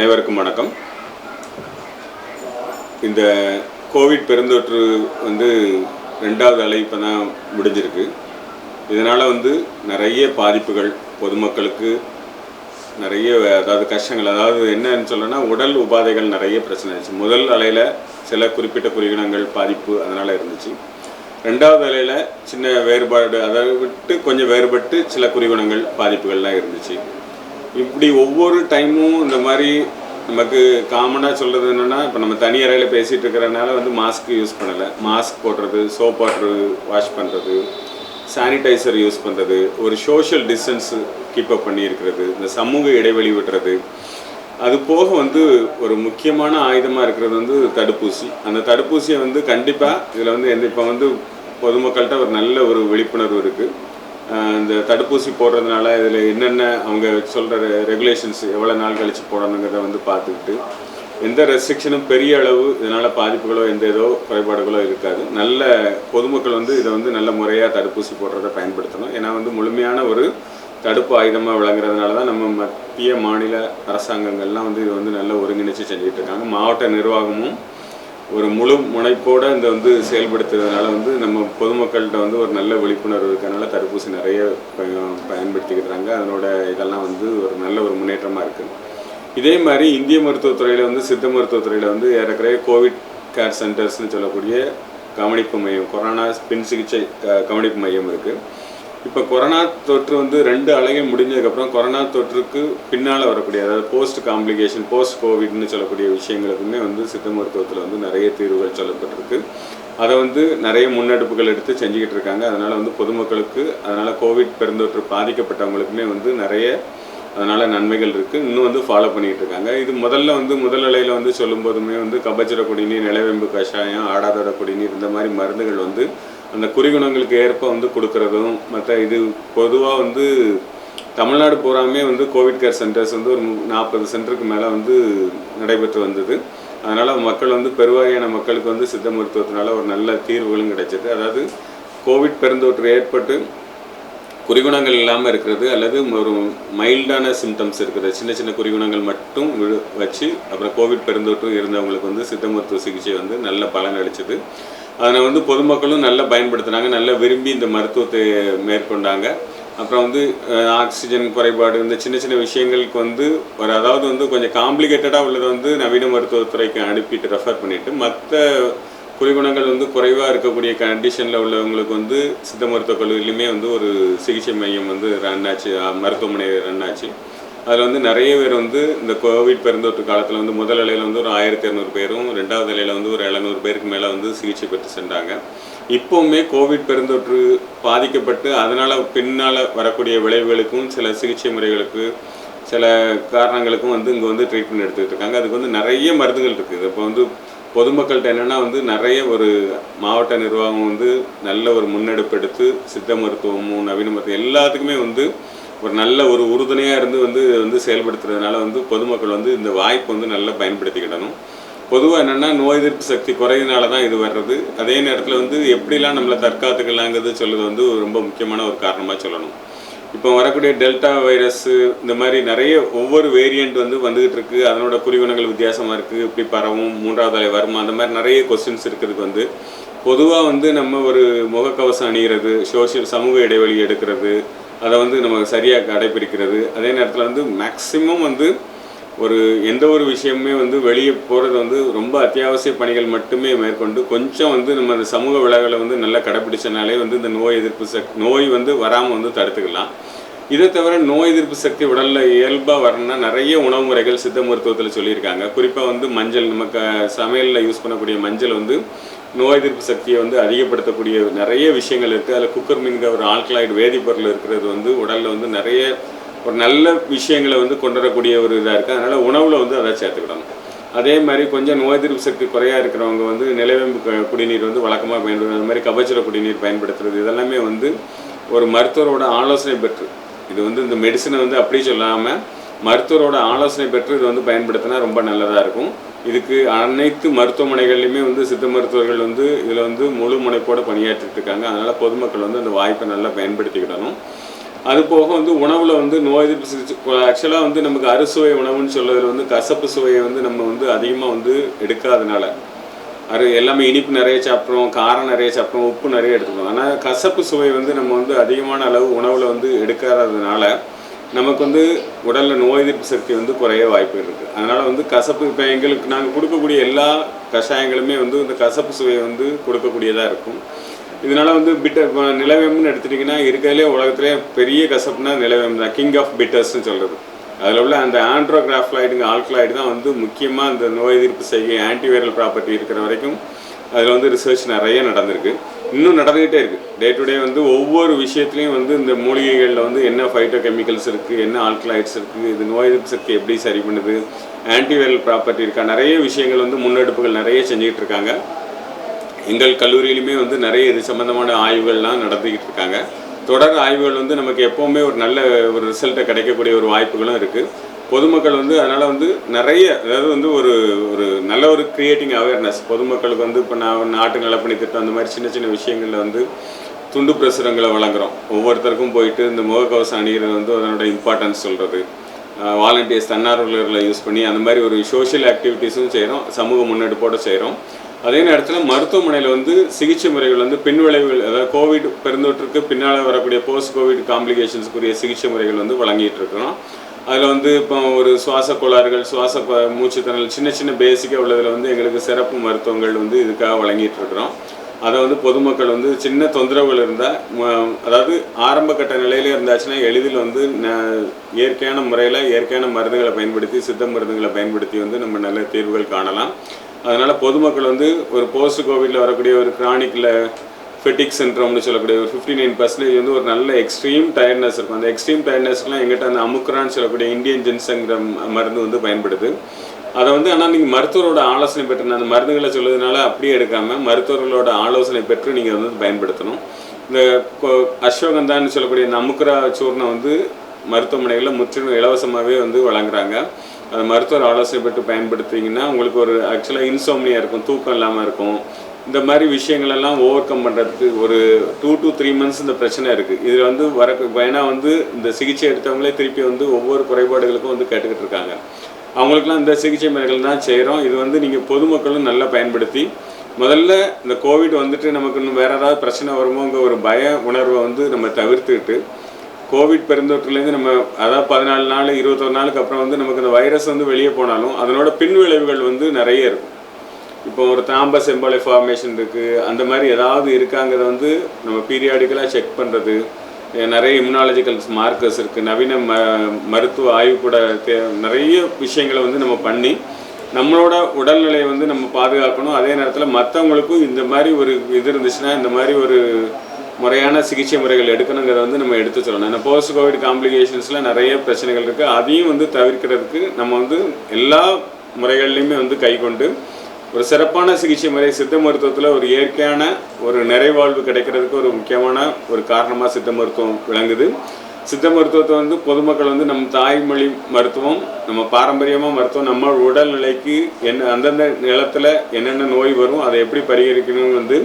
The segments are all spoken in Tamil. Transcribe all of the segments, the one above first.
அனைவருக்கும் வணக்கம். இந்த கோவிட் பெருந்தொற்று வந்து ரெண்டாவது அலை இப்போ தான் முடிஞ்சிருக்கு. இதனால் வந்து நிறைய பாதிப்புகள் பொதுமக்களுக்கு நிறைய அதாவது கஷ்டங்கள் அதாவது என்னன்னு சொல்லணும்னா உடல் உபாதைகள் நிறைய பிரச்சனை இருந்துச்சு முதல் அலையில் சில குறிப்பிட்ட குறியினங்கள் பாதிப்பு அதனால் இருந்துச்சு. ரெண்டாவது அலையில் சின்ன வேறுபாடு அதை விட்டு கொஞ்சம் வேறுபட்டு சில குறிகுணங்கள் பாதிப்புகள்லாம் இருந்துச்சு. இப்படி ஒவ்வொரு டைமும் இந்த மாதிரி நமக்கு காமனாக சொல்கிறது என்னென்னா இப்போ நம்ம தனி அறையில் பேசிகிட்டு இருக்கிறனால வந்து மாஸ்க் யூஸ் பண்ணலை. மாஸ்க் போடுறது சோப் போடுறது வாஷ் பண்ணுறது சானிடைசர் யூஸ் பண்ணுறது ஒரு சோஷியல் டிஸ்டன்ஸ் கீப் அப் இந்த சமூக இடைவெளி விடுறது. அது போக வந்து ஒரு முக்கியமான ஆயுதமாக இருக்கிறது வந்து தடுப்பூசி. அந்த தடுப்பூசியை வந்து கண்டிப்பாக இதில் வந்து எந்த இப்போ வந்து பொதுமக்கள்கிட்ட ஒரு நல்ல ஒரு விழிப்புணர்வு இருக்குது இந்த uh, தடுப்பூசி போடுறதுனால இதில் என்னென்ன அவங்க சொல்கிற ரெகுலேஷன்ஸ் எவ்வளோ நாள் கழித்து போடணுங்கிறத வந்து பார்த்துக்கிட்டு எந்த ரெஸ்ட்ரிக்ஷனும் பெரிய அளவு இதனால் பாதிப்புகளோ எந்த ஏதோ குறைபாடுகளோ இருக்காது. நல்ல பொதுமக்கள் வந்து இதை வந்து நல்ல முறையாக தடுப்பூசி போடுறத பயன்படுத்தணும். ஏன்னா வந்து முழுமையான ஒரு தடுப்பு ஆயுதமாக விளங்குறதுனால தான் நம்ம மத்திய மாநில அரசாங்கங்கள்லாம் வந்து இது வந்து நல்ல ஒருங்கிணைச்சு செஞ்சுட்டு இருக்காங்க. மாவட்ட நிர்வாகமும் ஒரு முழு முனைப்போடு இந்த வந்து செயல்படுத்துறதுனால வந்து நம்ம பொதுமக்கள்கிட்ட வந்து ஒரு நல்ல விழிப்புணர்வு இருக்கனால தடுப்பூசி நிறைய பயன்படுத்திக்கிறாங்க. அதனோட இதெல்லாம் வந்து ஒரு நல்ல ஒரு முன்னேற்றமாக இருக்குது இதே மாதிரி இந்திய மருத்துவத்துறையில் வந்து சித்த மருத்துவத்துறையில் வந்து ஏறக்குறைய கோவிட் கேர் சென்டர்ஸ்னு சொல்லக்கூடிய கவனிப்பு மையம் கொரோனா பின் சிகிச்சை கவனிப்பு மையம் இருக்குது இப்போ கொரோனா தொற்று வந்து ரெண்டு அலைகள் முடிஞ்சதுக்கப்புறம் கொரோனா தொற்றுக்கு பின்னால் வரக்கூடிய அதாவது போஸ்ட் காம்ப்ளிகேஷன் போஸ்ட் கோவிட்னு சொல்லக்கூடிய விஷயங்களுக்குமே வந்து சித்த மருத்துவத்தில் வந்து நிறைய தீர்வுகள் சொல்லப்பட்டிருக்கு. அதை வந்து நிறைய முன்னெடுப்புகள் எடுத்து செஞ்சுக்கிட்டு இருக்காங்க. அதனால் வந்து பொதுமக்களுக்கு அதனால் கோவிட் பெருந்தொற்று பாதிக்கப்பட்டவங்களுக்குமே வந்து நிறைய அதனால் நன்மைகள் இருக்குது இன்னும் வந்து ஃபாலோ பண்ணிகிட்டு இருக்காங்க. இது முதல்ல வந்து முதல் அலையில் வந்து சொல்லும்போதுமே வந்து கபச்சிர குடிநீர் நிலவேம்பு கஷாயம் ஆடாதோட குடிநீர் இந்த மாதிரி மருந்துகள் வந்து அந்த குறிகுணங்களுக்கு ஏற்ப வந்து கொடுக்கறதும் மற்ற இது பொதுவாக வந்து தமிழ்நாடு பூராமே வந்து கோவிட் கேர் சென்டர்ஸ் வந்து ஒரு நாற்பது சென்டருக்கு மேலே வந்து நடைபெற்று வந்தது. அதனால் மக்கள் வந்து பெருவாரியான மக்களுக்கு வந்து சித்த மருத்துவத்தினால ஒரு நல்ல தீர்வுகளும் கிடைச்சது. அதாவது கோவிட் பெருந்தொற்று ஏற்பட்டு குறிகுணங்கள் இல்லாமல் இருக்கிறது அல்லது ஒரு மைல்டான சிம்டம்ஸ் இருக்குது. சின்ன சின்ன குறிகுணங்கள் மட்டும் விழு- வச்சு அப்புறம் கோவிட் பெருந்தொற்று இருந்தவங்களுக்கு வந்து சித்த மருத்துவ சிகிச்சை வந்து நல்ல பலன் அளிச்சது. அதனை வந்து பொதுமக்களும் நல்லா பயன்படுத்தினாங்க நல்லா விரும்பி இந்த மருத்துவத்தை மேற்கொண்டாங்க. அப்புறம் வந்து ஆக்சிஜன் குறைபாடு இந்த சின்ன சின்ன விஷயங்களுக்கு வந்து ஒரு அதாவது வந்து கொஞ்சம் காம்ப்ளிகேட்டடாக உள்ளதை வந்து நவீன மருத்துவத்துறைக்கு அனுப்பிட்டு ரெஃபர் பண்ணிவிட்டு மற்ற குறிகுணங்கள் வந்து குறைவாக இருக்கக்கூடிய கண்டிஷனில் உள்ளவங்களுக்கு வந்து சித்த மருத்துவக் கல்லூரியிலுமே வந்து ஒரு சிகிச்சை மையம் வந்து ரன் ஆச்சு மருத்துவமனை ரன் ஆச்சு. அதில் வந்து நிறைய பேர் வந்து இந்த கோவிட் பெருந்தொற்று காலத்தில் வந்து முதல் அலையில் வந்து ஒரு ஆயிரத்தி இரநூறு பேரும் ரெண்டாவது அலையில் வந்து ஒரு எழுநூறு பேருக்கு மேலே வந்து சிகிச்சை பெற்று சென்றாங்க. இப்போவுமே கோவிட் பெருந்தொற்று பாதிக்கப்பட்டு அதனால் பின்னால் வரக்கூடிய விளைவுகளுக்கும் சில சிகிச்சை முறைகளுக்கு சில காரணங்களுக்கும் வந்து இங்கே வந்து ட்ரீட்மெண்ட் எடுத்துக்கிட்டு இருக்காங்க. அதுக்கு வந்து நிறைய மருந்துகள் இருக்குது இப்போ வந்து பொதுமக்கள்கிட்ட என்னென்னா வந்து நிறைய ஒரு மாவட்ட நிர்வாகம் வந்து நல்ல ஒரு முன்னெடுப்பு எடுத்து சித்த மருத்துவமும் நவீன மருத்துவம் எல்லாத்துக்குமே வந்து ஒரு நல்ல ஒரு உறுதுணையாக இருந்து வந்து வந்து செயல்படுத்துறதுனால வந்து பொதுமக்கள் வந்து இந்த வாய்ப்பு வந்து நல்லா பயன்படுத்திக்கிடணும். பொதுவாக என்னென்னா நோய் எதிர்ப்பு சக்தி குறையினால தான் இது வர்றது. அதே நேரத்தில் வந்து எப்படிலாம் நம்மளை தற்காத்துக்கலாங்கிறது சொல்கிறது வந்து ரொம்ப முக்கியமான ஒரு காரணமாக சொல்லணும். இப்போ வரக்கூடிய டெல்டா வைரஸ்ஸு இந்த மாதிரி நிறைய ஒவ்வொரு வேரியண்ட் வந்து வந்துகிட்டு இருக்குது அதனோட குறிகுணங்கள் வித்தியாசமாக இருக்குது இப்படி பரவும் மூன்றாவது அலை வருமா அந்த மாதிரி நிறைய கொஸ்டின்ஸ் இருக்கிறதுக்கு வந்து பொதுவாக வந்து நம்ம ஒரு முகக்கவசம் அணிகிறது சோஷியல் சமூக இடைவெளி எடுக்கிறது அதை வந்து நம்ம சரியாக கடைபிடிக்கிறது அதே நேரத்தில் வந்து மேக்சிமம் வந்து ஒரு எந்த ஒரு விஷயமுமே வந்து வெளியே போகிறது வந்து ரொம்ப அத்தியாவசிய பணிகள் மட்டுமே மேற்கொண்டு கொஞ்சம் வந்து நம்ம அந்த சமூக விலகலை வந்து நல்லா கடைப்பிடிச்சனாலே வந்து இந்த நோய் எதிர்ப்பு ச நோய் வந்து வராமல் வந்து தடுத்துக்கலாம். இதை தவிர நோய் எதிர்ப்பு சக்தி உடலில் இயல்பாக வரணும்னா நிறைய உணவு முறைகள் சித்த மருத்துவத்தில் சொல்லியிருக்காங்க. குறிப்பாக வந்து மஞ்சள் நமக்கு சமையலில் யூஸ் பண்ணக்கூடிய மஞ்சள் வந்து நோய் எதிர்ப்பு சக்தியை வந்து அதிகப்படுத்தக்கூடிய நிறைய விஷயங்கள் இருக்குது அதில் குக்கர்மின்கிற ஒரு ஆல்கலாய்டு வேதிப்பொருள் இருக்கிறது வந்து உடலில் வந்து நிறைய ஒரு நல்ல விஷயங்களை வந்து கொண்டு வரக்கூடிய ஒரு இதாக இருக்குது அதனால் உணவில் வந்து அதை சேர்த்துக்கிடணும். அதே மாதிரி கொஞ்சம் நோய் எதிர்ப்பு சக்தி குறையாக இருக்கிறவங்க வந்து நிலவேம்பு குடிநீர் வந்து வழக்கமாக பயன்படுத்துறது அது மாதிரி கபச்சுர குடிநீர் பயன்படுத்துறது இதெல்லாமே வந்து ஒரு மருத்துவரோட ஆலோசனை பெற்று இது வந்து இந்த மெடிசனை வந்து அப்படி சொல்லாமல் மருத்துவரோட ஆலோசனை பெற்று இது வந்து பயன்படுத்தினா ரொம்ப நல்லதாக இருக்கும். இதுக்கு அனைத்து மருத்துவமனைகள்லையுமே வந்து சித்த மருத்துவர்கள் வந்து இதில் வந்து முழு முனைப்போடு பணியாற்றிட்டு இருக்காங்க. அதனால் பொதுமக்கள் வந்து அந்த வாய்ப்பை நல்லா பயன்படுத்திக்கிடணும். அது போக வந்து உணவில் வந்து நோய் எதிர்ப்பு சிகிச்சை ஆக்சுவலாக வந்து நமக்கு அறுசுவை உணவுன்னு சொல்றதுல வந்து கசப்பு சுவையை வந்து நம்ம வந்து அதிகமாக வந்து எடுக்காதனால அது எல்லாமே இனிப்பு நிறைய சாப்பிட்றோம் காரம் நிறைய சாப்பிட்றோம் உப்பு நிறைய எடுத்துக்கிறோம். ஆனால் கசப்பு சுவை வந்து நம்ம வந்து அதிகமான அளவு உணவில் வந்து எடுக்காததுனால நமக்கு வந்து உடலில் நோய் எதிர்ப்பு சக்தி வந்து குறைய வாய்ப்பு இருக்குது அதனால் வந்து கசப்பு இப்போ எங்களுக்கு நாங்கள் கொடுக்கக்கூடிய எல்லா கஷாயங்களுமே வந்து இந்த கசப்பு சுவையை வந்து கொடுக்கக்கூடியதாக இருக்கும். இதனால் வந்து பிட்டர் இப்போ நிலவேம்புன்னு எடுத்துட்டிங்கன்னா இருக்கிறதுலே உலகத்திலே பெரிய கசப்புனா நிலவேம்பு தான். கிங் ஆஃப் பிட்டர்ஸ்னு சொல்கிறது அதில் உள்ள அந்த ஆண்ட்ரோகிராஃப்ளாய்டுங்க ஆல்கலாய்டு தான் வந்து முக்கியமாக அந்த நோய் எதிர்ப்பு செய்கை ஆன்டிவைரல் ப்ராப்பர்ட்டி இருக்கிற வரைக்கும் அதில் வந்து ரிசர்ச் நிறைய நடந்திருக்கு. இன்னும் நடந்துகிட்டே இருக்குது டே டு டே வந்து ஒவ்வொரு விஷயத்துலையும் வந்து இந்த மூலிகைகளில் வந்து என்ன ஃபைட்டோ கெமிக்கல்ஸ் இருக்குது என்ன ஆல்கலாய்ட்ஸ் இருக்குது இது நோய் எதிர்ப்பு சக்தி எப்படி சரி பண்ணுது ஆன்டிவைரல் ப்ராப்பர்ட்டி இருக்கா நிறைய விஷயங்கள் வந்து முன்னெடுப்புகள் நிறைய செஞ்சுக்கிட்டு இருக்காங்க. எங்கள் கல்லூரியிலுமே வந்து நிறைய இது சம்மந்தமான ஆய்வுகள்லாம் நடத்திக்கிட்டு இருக்காங்க. தொடர் ஆய்வுகள் வந்து நமக்கு எப்போவுமே ஒரு நல்ல ஒரு ரிசல்ட்டை கிடைக்கக்கூடிய ஒரு வாய்ப்புகளும் இருக்குது பொதுமக்கள் வந்து அதனால் வந்து நிறைய அதாவது வந்து ஒரு ஒரு நல்ல ஒரு க்ரியேட்டிங் அவேர்னஸ் பொதுமக்களுக்கு வந்து இப்போ நான் நாட்டு நலப்பணி திட்டம் அந்த மாதிரி சின்ன சின்ன விஷயங்களில் வந்து துண்டு பிரசுரங்களை வழங்குகிறோம் ஒவ்வொருத்தருக்கும் போயிட்டு இந்த முகக்கவசம் அணிகிறது வந்து அதனோட இம்பார்ட்டன்ஸ் சொல்கிறது வாலண்டியர்ஸ் தன்னார்வலர்களை யூஸ் பண்ணி அந்த மாதிரி ஒரு சோஷியல் ஆக்டிவிட்டீஸும் செய்கிறோம் சமூக முன்னெடுப்போடு செய்கிறோம் அதே நேரத்தில் மருத்துவமனையில் வந்து சிகிச்சை முறைகள் வந்து பின்விளைவுகள் அதாவது கோவிட் பெருந்தொற்றுக்கு பின்னால் வரக்கூடிய போஸ்ட் கோவிட் காம்ப்ளிகேஷன்ஸ்க்குரிய சிகிச்சை முறைகள் வந்து வழங்கிட்டு இருக்கிறோம் அதில் வந்து இப்போ ஒரு சுவாச கோளாறுகள் சுவாச கொ- சின்ன சின்ன பேசிக்காக உள்ளதில் வந்து எங்களுக்கு சிறப்பு மருத்துவங்கள் வந்து இதுக்காக வழங்கிட்டு இருக்கிறோம் அதை வந்து பொதுமக்கள் வந்து சின்ன தொந்தரவுகள் இருந்தால் அதாவது ஆரம்ப கட்ட நிலையில இருந்தாச்சுன்னா எளிதில் வந்து ந- இயற்கையான முறையில் இயற்கையான மருந்துகளை பயன்படுத்தி சித்த மருந்துகளை பயன்படுத்தி வந்து நம்ம நல்ல தீர்வுகள் காணலாம். அதனால் பொதுமக்கள் வந்து ஒரு போஸ்ட் கோவிடில் வரக்கூடிய ஒரு கிரானிக்கில் ஃபெட்டிக் சின்ட்ரோம்னு சொல்லக்கூடிய ஒரு ஃபிஃப்டி நைன் பர்சன்டேஜ் வந்து ஒரு நல்ல எக்ஸ்ட்ரீம் டயர்ட்னஸ் இருக்கும். அந்த எக்ஸ்ட்ரீம் டயர்ட்னஸ்லாம் எங்கிட்ட அந்த அமுக்ரான்னு சொல்லக்கூடிய இந்தியன் ஜென்சங்கிற மருந்து வந்து பயன்படுது. அதை வந்து ஆனால் நீங்கள் மருத்துவரோட ஆலோசனை பெற்று அந்த மருந்துகளை சொல்லுறதுனால அப்படியே எடுக்காமல் மருத்துவர்களோட ஆலோசனை பெற்று நீங்கள் வந்து பயன்படுத்தணும். இந்த அஸ்வகந்தான்னு சொல்லக்கூடிய இந்த அமுக்ரா சூர்ணம் வந்து மருத்துவமனைகளில் முற்றிலும் இலவசமாகவே வந்து வழங்குறாங்க. மருத்துவர் ஆலோசனை பெற்று பயன்படுத்திங்கன்னா உங்களுக்கு ஒரு ஆக்சுவலாக இன்சோம்னியாக இருக்கும் தூக்கம் இல்லாமல் இருக்கும். இந்த மாதிரி விஷயங்களெல்லாம் ஓவர் கம் பண்ணுறதுக்கு ஒரு டூ டு த்ரீ மந்த்ஸ் இந்த பிரச்சனை இருக்குது இதில் வந்து வர ஏன்னா வந்து இந்த சிகிச்சை எடுத்தவங்களே திருப்பி வந்து ஒவ்வொரு குறைபாடுகளுக்கும் வந்து கேட்டுக்கிட்டு இருக்காங்க. அவங்களுக்குலாம் இந்த சிகிச்சை முறைகள் தான் செய்கிறோம் இது வந்து நீங்கள் பொதுமக்களும் நல்லா பயன்படுத்தி முதல்ல இந்த கோவிட் வந்துட்டு நமக்கு இன்னும் வேறு ஏதாவது பிரச்சனை வருமோங்கிற ஒரு பய உணர்வை வந்து நம்ம தவிர்த்துக்கிட்டு கோவிட் பெருந்தொற்றுலேருந்து நம்ம அதாவது பதினாலு நாள் இருபத்தொரு நாளுக்கு அப்புறம் வந்து நமக்கு இந்த வைரஸ் வந்து வெளியே போனாலும் அதனோட பின் விளைவுகள் வந்து நிறைய இருக்கும். இப்போ ஒரு தாம்பஸ் எம்பாலை ஃபார்மேஷன் இருக்குது அந்த மாதிரி ஏதாவது இருக்காங்கிறத வந்து நம்ம பீரியாடிக்கலாக செக் பண்ணுறது நிறைய இம்யூனாலஜிக்கல் மார்க்கர்ஸ் இருக்குது நவீன ம மருத்துவ ஆய்வு கூட தே நிறைய விஷயங்களை வந்து நம்ம பண்ணி நம்மளோட உடல்நிலையை வந்து நம்ம பாதுகாக்கணும். அதே நேரத்தில் மற்றவங்களுக்கும் இந்த மாதிரி ஒரு இது இருந்துச்சுன்னா இந்த மாதிரி ஒரு முறையான சிகிச்சை முறைகள் எடுக்கணுங்கிறத வந்து நம்ம எடுத்து சொல்லணும். இந்த போஸ்ட் கோவிட் காம்ப்ளிகேஷன்ஸில் நிறைய பிரச்சனைகள் இருக்குது அதையும் வந்து தவிர்க்கிறதுக்கு நம்ம வந்து எல்லா முறைகள்லையுமே வந்து கை கொண்டு ஒரு சிறப்பான சிகிச்சை முறை சித்த மருத்துவத்தில் ஒரு இயற்கையான ஒரு நிறைவாழ்வு கிடைக்கிறதுக்கு ஒரு முக்கியமான ஒரு காரணமாக சித்த மருத்துவம் விளங்குது. சித்த மருத்துவத்தை வந்து பொதுமக்கள் வந்து நம்ம தாய்மொழி மருத்துவம் நம்ம பாரம்பரியமாக மருத்துவம் நம்ம உடல்நிலைக்கு என்ன அந்தந்த நிலத்தில் என்னென்ன நோய் வரும் அதை எப்படி பரிகரிக்கணும்னு வந்து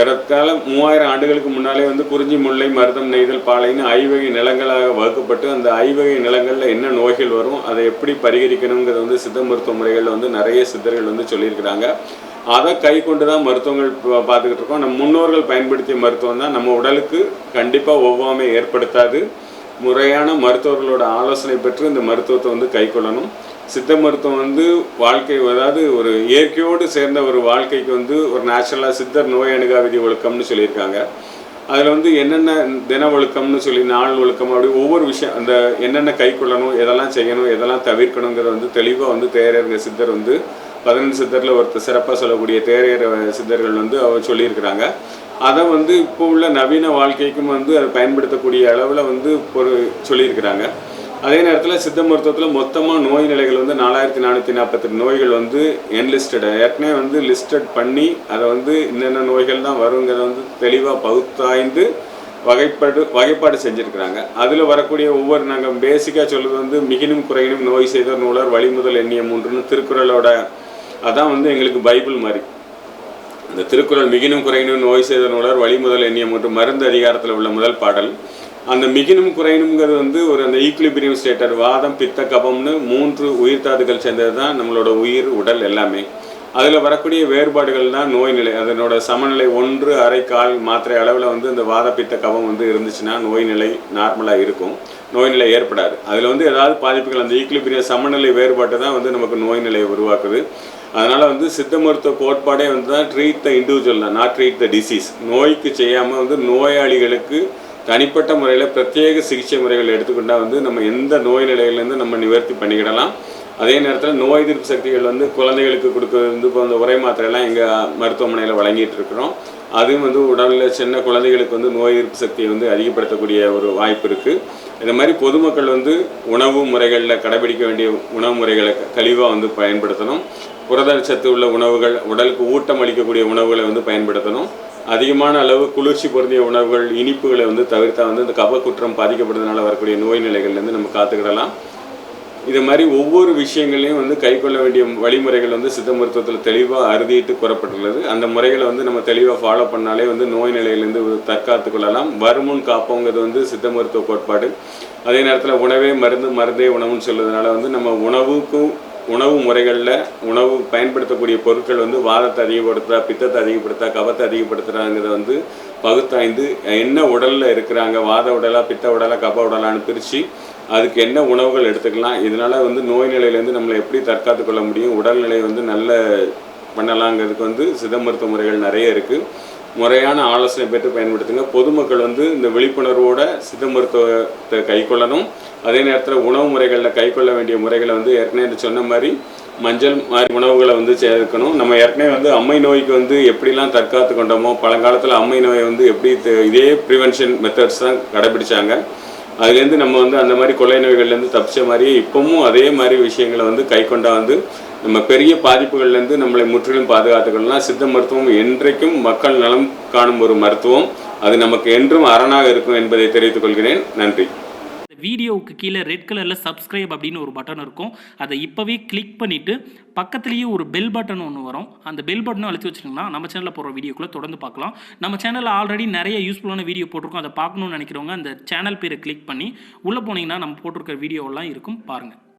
ஏறத்தாழ மூவாயிரம் ஆண்டுகளுக்கு முன்னாலே வந்து குறிஞ்சி முல்லை மருதம் நெய்தல் பாலைன்னு ஐவகை நிலங்களாக வகுக்கப்பட்டு அந்த ஐவகை நிலங்களில் என்ன நோய்கள் வரும் அதை எப்படி பரிகரிக்கணுங்கிறது வந்து சித்த மருத்துவ முறைகளில் வந்து நிறைய சித்தர்கள் வந்து சொல்லியிருக்கிறாங்க. அதை கை கொண்டு தான் மருத்துவங்கள் பார்த்துக்கிட்டு இருக்கோம். நம்ம முன்னோர்கள் பயன்படுத்திய மருத்துவம் தான் நம்ம உடலுக்கு கண்டிப்பாக ஒவ்வாமை ஏற்படுத்தாது. முறையான மருத்துவர்களோட ஆலோசனை பெற்று இந்த மருத்துவத்தை வந்து கை கொள்ளணும். சித்த மருத்துவம் வந்து வாழ்க்கை அதாவது ஒரு இயற்கையோடு சேர்ந்த ஒரு வாழ்க்கைக்கு வந்து ஒரு நேச்சுரலாக சித்தர் நோய் அணுகா விதி ஒழுக்கம்னு சொல்லியிருக்காங்க. அதில் வந்து என்னென்ன தின ஒழுக்கம்னு சொல்லி நாள் ஒழுக்கம் அப்படி ஒவ்வொரு விஷயம் அந்த என்னென்ன கை கொள்ளணும் எதெல்லாம் செய்யணும் எதெல்லாம் தவிர்க்கணுங்கிறத வந்து தெளிவாக வந்து தேரருங்க சித்தர் வந்து பதினஞ்சு சித்தரில் ஒருத்தர் சிறப்பாக சொல்லக்கூடிய தேரையர் சித்தர்கள் வந்து அவர் சொல்லியிருக்கிறாங்க. அதை வந்து இப்போ உள்ள நவீன வாழ்க்கைக்கும் வந்து அதை பயன்படுத்தக்கூடிய அளவில் வந்து ஒரு சொல்லியிருக்கிறாங்க. அதே நேரத்தில் சித்த மருத்துவத்தில் மொத்தமாக நோய் நிலைகள் வந்து நாலாயிரத்தி நானூற்றி நாற்பத்தெட்டு நோய்கள் வந்து என்லிஸ்டட் ஏற்கனவே வந்து லிஸ்டட் பண்ணி அதை வந்து என்னென்ன நோய்கள் தான் வருங்கிறத வந்து தெளிவாக பகுத்தாய்ந்து வகைப்பாடு வகைப்பாடு செஞ்சுருக்கிறாங்க. அதில் வரக்கூடிய ஒவ்வொரு நாங்கள் பேசிக்காக சொல்கிறது வந்து மிகினும் குறையினும் நோய் செய்த நூலர் வழிமுதல் எண்ணிய மூன்றுன்னு திருக்குறளோட அதான் வந்து எங்களுக்கு பைபிள் மாதிரி. இந்த திருக்குறள் மிகினும் குறையினும் நோய் செய்த நூலர் வழிமுதல் எண்ணிய மூன்று மருந்து அதிகாரத்தில் உள்ள முதல் பாடல். அந்த மிகினும் குறையணுங்கிறது வந்து ஒரு அந்த ஈக்குலிபிரியம் ஸ்டேட்டர் வாதம் பித்த கபம்னு மூன்று உயிர் தாதுக்கள் சேர்ந்தது தான் நம்மளோட உயிர் உடல் எல்லாமே. அதில் வரக்கூடிய வேறுபாடுகள் தான் நோய் நிலை அதனோட சமநிலை ஒன்று அரை கால் மாத்திரை அளவில் வந்து இந்த வாத பித்த கபம் வந்து இருந்துச்சுன்னா நோய் நிலை நார்மலாக இருக்கும். நோய்நிலை ஏற்படாது. அதில் வந்து ஏதாவது பாதிப்புகள் அந்த ஈக்குலிபிரிய சமநிலை வேறுபாட்டு தான் வந்து நமக்கு நோய் நிலையை உருவாக்குது. அதனால் வந்து சித்த மருத்துவ கோட்பாடே வந்து தான் ட்ரீட் த இண்டிவிஜுவல் தான் நாட் ட்ரீட் த டிசீஸ் நோய்க்கு செய்யாமல் வந்து நோயாளிகளுக்கு தனிப்பட்ட முறையில் பிரத்யேக சிகிச்சை முறைகள் எடுத்துக்கொண்டால் வந்து நம்ம எந்த நோய் நிலைகள்லேருந்து நம்ம நிவர்த்தி பண்ணிக்கிடலாம். அதே நேரத்தில் நோய் எதிர்ப்பு சக்திகள் வந்து குழந்தைகளுக்கு கொடுக்கறது வந்து இப்போ அந்த உரை மாத்திரையெல்லாம் எங்கள் மருத்துவமனையில் வழங்கிட்டு இருக்கிறோம். அதுவும் வந்து உடலில் சின்ன குழந்தைகளுக்கு வந்து நோய் எதிர்ப்பு சக்தியை வந்து அதிகப்படுத்தக்கூடிய ஒரு வாய்ப்பு இருக்குது இந்த மாதிரி பொதுமக்கள் வந்து உணவு முறைகளில் கடைபிடிக்க வேண்டிய உணவு முறைகளை கழிவாக வந்து பயன்படுத்தணும். புரதச்சத்து உள்ள உணவுகள் உடலுக்கு ஊட்டம் அளிக்கக்கூடிய உணவுகளை வந்து பயன்படுத்தணும். அதிகமான அளவு குளிர்ச்சி பொருந்திய உணவுகள் இனிப்புகளை வந்து தவிர்த்தா வந்து இந்த கபக்குற்றம் பாதிக்கப்படுறதுனால வரக்கூடிய நோய் நிலைகள்லேருந்து நம்ம காத்துக்கிடலாம். இது மாதிரி ஒவ்வொரு விஷயங்களையும் வந்து கை கொள்ள வேண்டிய வழிமுறைகள் வந்து சித்த மருத்துவத்தில் தெளிவாக அறுதிட்டு கூறப்பட்டுள்ளது. அந்த முறைகளை வந்து நம்ம தெளிவாக ஃபாலோ பண்ணாலே வந்து நோய் நிலையிலேருந்து தற்காத்து கொள்ளலாம். வருமுன் காப்போங்கிறது வந்து சித்த மருத்துவ கோட்பாடு. அதே நேரத்தில் உணவே மருந்து மருந்தே உணவுன்னு சொல்லுறதுனால வந்து நம்ம உணவுக்கும் உணவு முறைகளில் உணவு பயன்படுத்தக்கூடிய பொருட்கள் வந்து வாதத்தை அதிகப்படுத்துகிறா பித்தத்தை அதிகப்படுத்தா கபத்தை அதிகப்படுத்துகிறாங்கிறத வந்து பகுத்தாய்ந்து என்ன உடலில் இருக்கிறாங்க வாத உடலா பித்த உடலா கப உடலான்னு பிரித்து அதுக்கு என்ன உணவுகள் எடுத்துக்கலாம். இதனால் வந்து நோய் நிலையிலேருந்து நம்மளை எப்படி தற்காத்து கொள்ள முடியும் உடல்நிலை வந்து நல்ல பண்ணலாங்கிறதுக்கு வந்து சித்த மருத்துவ முறைகள் நிறைய இருக்குது முறையான ஆலோசனை பெற்று பயன்படுத்துங்க பொதுமக்கள் வந்து இந்த விழிப்புணர்வோட சித்த மருத்துவத்தை கைக்கொள்ளணும். அதே நேரத்தில் உணவு முறைகளில் கைக்கொள்ள வேண்டிய முறைகளை வந்து ஏற்கனவே சொன்ன மாதிரி மஞ்சள் மாதிரி உணவுகளை வந்து சேர்க்கணும். நம்ம ஏற்கனவே வந்து அம்மை நோய்க்கு வந்து எப்படிலாம் தற்காத்து கொண்டோமோ பழங்காலத்தில் அம்மை நோயை வந்து எப்படி இதே ப்ரிவென்ஷன் மெத்தட்ஸ் தான் கடைபிடிச்சாங்க. அதுலேருந்து நம்ம வந்து அந்த மாதிரி கொள்ளை நோய்கள்லேருந்து தப்பிச்ச மாதிரியே இப்போவும் அதே மாதிரி விஷயங்களை வந்து கை கொண்டா வந்து நம்ம பெரிய பாதிப்புகள்லேருந்து நம்மளை முற்றிலும் பாதுகாத்துக்கணும்னா சித்த மருத்துவம் என்றைக்கும் மக்கள் நலம் காணும் ஒரு மருத்துவம். அது நமக்கு என்றும் அரணாக இருக்கும் என்பதை தெரிவித்துக் கொள்கிறேன். நன்றி. இந்த வீடியோவுக்கு கீழே ரெட் கலரில் சப்ஸ்கிரைப் அப்படின்னு ஒரு பட்டன் இருக்கும். அதை இப்போவே கிளிக் பண்ணிவிட்டு பக்கத்துலேயே ஒரு பெல் பட்டன் ஒன்று வரும். அந்த பெல் பட்டனும் அழுத்தி வச்சிட்டிங்கன்னா நம்ம சேனலில் போகிற வீடியோக்குள்ளே தொடர்ந்து பார்க்கலாம். நம்ம சேனலில் ஆல்ரெடி நிறைய யூஸ்ஃபுல்லான வீடியோ போட்டிருக்கோம். அதை பார்க்கணும்னு நினைக்கிறவங்க அந்த சேனல் பேரை கிளிக் பண்ணி உள்ளே போனீங்கன்னா நம்ம போட்டிருக்கிற வீடியோவெல்லாம் இருக்கும். பாருங்கள்